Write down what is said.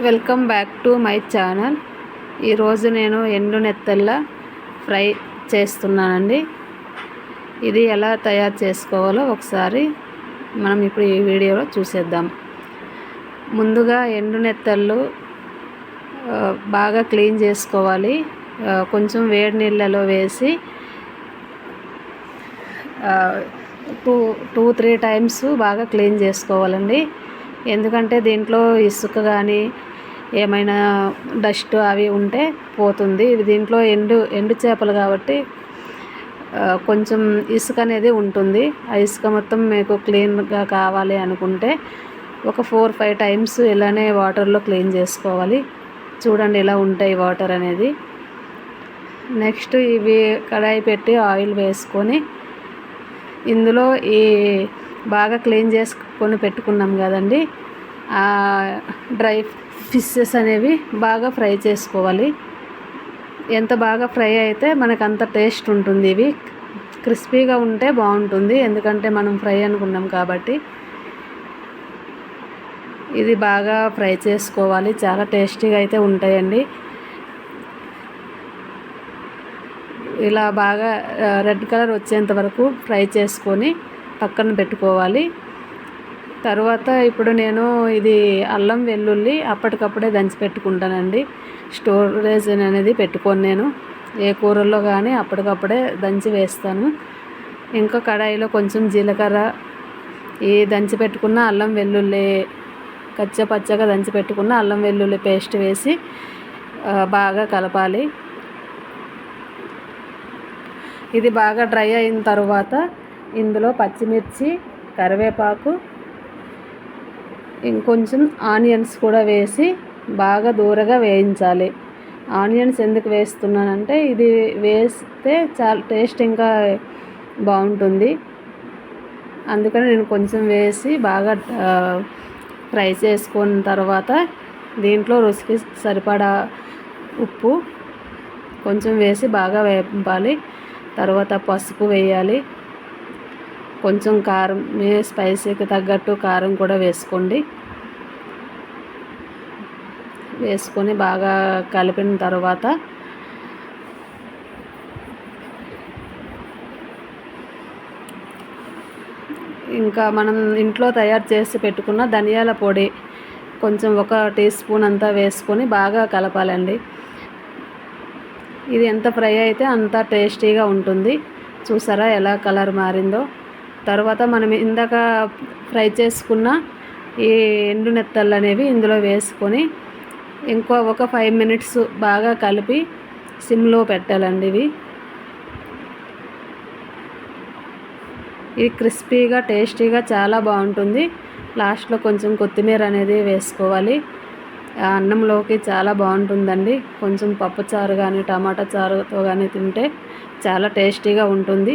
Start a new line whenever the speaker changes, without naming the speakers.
Welcome back to my channel. ఈరోజు నేను ఎండు నెత్తళ్ళ ఫ్రై చేస్తున్నానండి. ఇది ఎలా తయారు చేసుకోవాలో ఒకసారి మనం ఇప్పుడు ఈ వీడియోలో చూసేద్దాం. ముందుగా ఎండు నెత్తళ్ళు బాగా క్లీన్ చేసుకోవాలి. కొంచెం వేడి నీళ్ళలో వేసి టూ టూ త్రీ టైమ్స్ బాగా క్లీన్ చేసుకోవాలండి. ఎందుకంటే దీంట్లో ఇసుక కానీ ఏమైనా డస్ట్ అవి ఉంటే పోతుంది. ఇది దీంట్లో ఎండు ఎండు చేపలు కాబట్టి కొంచెం ఇసుక అనేది ఉంటుంది. ఆ ఇసుక మొత్తం మీకు క్లీన్గా కావాలి అనుకుంటే ఒక ఫోర్ ఫైవ్ టైమ్స్ ఇలానే వాటర్లో క్లీన్ చేసుకోవాలి. చూడండి ఇలా ఉంటాయి వాటర్ అనేది. నెక్స్ట్ ఇవి కడాయి పెట్టి ఆయిల్ వేసుకొని ఇందులో ఈ బాగా క్లీన్ చేసుకొని పెట్టుకున్నాం కదండి. డ్రై ఫిషెస్ అనేవి బాగా ఫ్రై చేసుకోవాలి. ఎంత బాగా ఫ్రై అయితే మనకు అంత టేస్ట్ ఉంటుంది ఇవి. క్రిస్పీగా ఉంటే బాగుంటుంది ఎందుకంటే మనం ఫ్రై అనుకున్నాం కాబట్టి. ఇది బాగా ఫ్రై చేసుకోవాలి చాలా టేస్టీగా అయితే ఉంటాయండి. ఇలా బాగా రెడ్ కలర్ వచ్చేంత వరకు ఫ్రై చేసుకొని పక్కన పెట్టుకోవాలి. తర్వాత ఇప్పుడు నేను ఇది అల్లం వెల్లుల్లి అప్పటికప్పుడే దంచి పెట్టుకుంటానండి. స్టోరేజ్ అనేది పెట్టుకొని నేను. ఏ కూరల్లో కానీ అప్పటికప్పుడే దంచి వేస్తాను. ఇంకా కడాయిలో కొంచెం జీలకర్ర ఈ దంచి పెట్టుకున్న అల్లం వెల్లుల్లి కచ్చ పచ్చగా దంచి పెట్టుకున్న అల్లం వెల్లుల్లి పేస్ట్ వేసి బాగా కలపాలి. ఇది బాగా డ్రై అయిన తర్వాత ఇందులో పచ్చిమిర్చి కరివేపాకు ఇంకొంచెం ఆనియన్స్ కూడా వేసి బాగా దూరగా వేయించాలి. ఆనియన్స్ ఎందుకు వేస్తున్నానంటే ఇది వేస్తే చాలా టేస్ట్ ఇంకా బాగుంటుంది. అందుకని నేను కొంచెం వేసి బాగా ఫ్రై చేసుకున్న తర్వాత దీంట్లో రుచికి సరిపడా ఉప్పు కొంచెం వేసి బాగా వేపాలి. తర్వాత పసుపు వేయాలి. కొంచెం కారం మీ స్పైసీకి తగ్గట్టు కారం కూడా వేసుకోండి. వేసుకొని బాగా కలిపిన తర్వాత ఇంకా మనం ఇంట్లో తయారు చేసి పెట్టుకున్న ధనియాల పొడి కొంచెం ఒక టీ స్పూన్ అంతా వేసుకొని బాగా కలపాలండి. ఇది ఎంత ఫ్రై అయితే అంత టేస్టీగా ఉంటుంది. చూసారా ఎలా కలర్ మారిందో? తర్వాత మనం ఇందాక ఫ్రై చేసుకున్న ఈ ఎండు నెత్తళ్ళు అనేవి ఇందులో వేసుకొని ఇంకో ఒక ఫైవ్ మినిట్స్ బాగా కలిపి సిమ్లో పెట్టాలండి ఇవి. ఇది క్రిస్పీగా టేస్టీగా చాలా బాగుంటుంది. లాస్ట్లో కొంచెం కొత్తిమీర అనేది వేసుకోవాలి. ఆ అన్నంలోకి చాలా బాగుంటుందండి. కొంచెం పప్పు చారు కానీ టమాటా చారుతో కానీ తింటే చాలా టేస్టీగా ఉంటుంది.